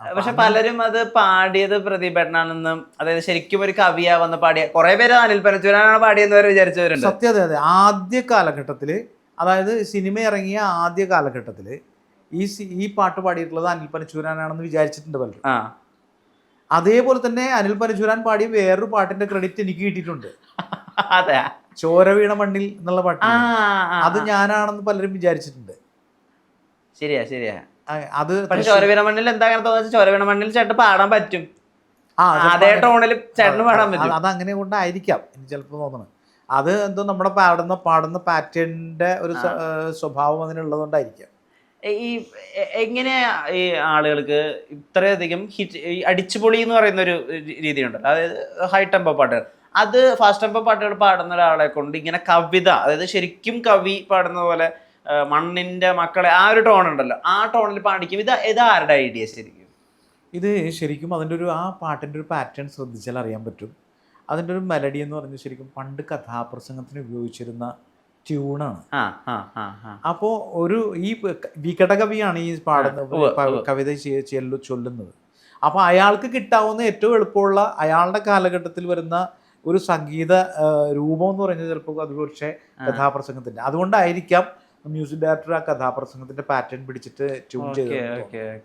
പക്ഷെ പലരും അത് പാടിയത് പ്രതിഭട്ടനാണെന്നും അതായത് ശരിക്കും ഒരു കവിയാവെന്ന് പാടിയ കുറെ പേര് അനിൽ പനച്ചൂരാണ് പാടിയെന്ന് വരെ വിചാരിച്ചവരുണ്ട്. സത്യം അതെ അതെ. ആദ്യ കാലഘട്ടത്തിൽ അതായത് സിനിമ ഇറങ്ങിയ ആദ്യ കാലഘട്ടത്തിൽ ഈ ഈ പാട്ട് പാടിയിട്ടുള്ളത് അനിൽ പനച്ചൂരാനാണെന്ന് വിചാരിച്ചിട്ടുണ്ട് പലരും. അതേപോലെ തന്നെ അനിൽ പനച്ചൂരാൻ പാടിയ വേറൊരു പാട്ടിന്റെ ക്രെഡിറ്റ് എനിക്ക് കിട്ടിയിട്ടുണ്ട്. അതെ. ചോര വീണ മണ്ണിൽ എന്നുള്ള പാട്ട്. അത് ഞാനാണെന്ന് പലരും വിചാരിച്ചിട്ടുണ്ട്. ശരിയാ ശരിയാ. അത് പക്ഷെ ചോരവീണ മണ്ണിൽ എന്താ അങ്ങനെ തോന്നുന്നത് ചോരവീണ മണ്ണിൽ ചേട്ടൻ പാടാൻ പറ്റും. അതേ ടോണിൽ ചേട്ടന് പാടാൻ പറ്റും. അത് അങ്ങനെ കൊണ്ടായിരിക്കാം എനിക്ക് ചിലപ്പോൾ തോന്നുന്നത് അത് എന്തോ നമ്മുടെ പാടുന്ന പാടുന്ന പാറ്റേണിന്റെ ഒരു സ്വഭാവം അതിനുള്ളതുകൊണ്ടായിരിക്കാം ഈ എങ്ങനെ ഈ ആളുകൾക്ക് ഇത്രയധികം ഹിറ്റ് ഈ അടിച്ചുപൊളി എന്ന് പറയുന്ന ഒരു രീതി രീതിയുണ്ട്. അതായത് ഹൈ ടെമ്പോ പാട്ടുകൾ അത് ഫാസ്റ്റ് ടെമ്പോ പാട്ടുകൾ പാടുന്ന ഒരാളെ കൊണ്ട് ഇങ്ങനെ കവിത അതായത് ശരിക്കും കവി പാടുന്ന പോലെ മണ്ണിന്റെ മക്കളെ ആ ഒരു ടോൺ ഉണ്ടല്ലോ. ആ ടോണിൽ പാടിക്കും. ഇത് ഇത് ആരുടെ ഐഡിയ ശരിക്കും? ഇത് ശരിക്കും അതിന്റെ ഒരു ആ പാട്ടിന്റെ ഒരു പാറ്റേൺ ശ്രദ്ധിച്ചാൽ അറിയാൻ പറ്റും. അതിന്റെ ഒരു മെലഡി എന്ന് പറഞ്ഞാൽ ശരിക്കും പണ്ട് കഥാപ്രസംഗത്തിന് ഉപയോഗിച്ചിരുന്ന ട്യൂണാണ് അപ്പോൾ ഒരു ഈ വികട കവിയാണ് ഈ പാടുന്നത്. കവിത ചെല്ലു ചൊല്ലുന്നത്. അപ്പോൾ അയാൾക്ക് കിട്ടാവുന്ന ഏറ്റവും എളുപ്പമുള്ള അയാളുടെ കാലഘട്ടത്തിൽ വരുന്ന ഒരു സംഗീത രൂപം എന്ന് പറയുന്നത് ചിലപ്പോൾ അത് പക്ഷേ കഥാപ്രസംഗത്തിന്റെ. അതുകൊണ്ടായിരിക്കാം മ്യൂസിക് ഡയറക്ടർ ആ കഥാപ്രസംഗത്തിന്റെ പാറ്റേൺ പിടിച്ചിട്ട് ട്യൂൺ ഓക്കെ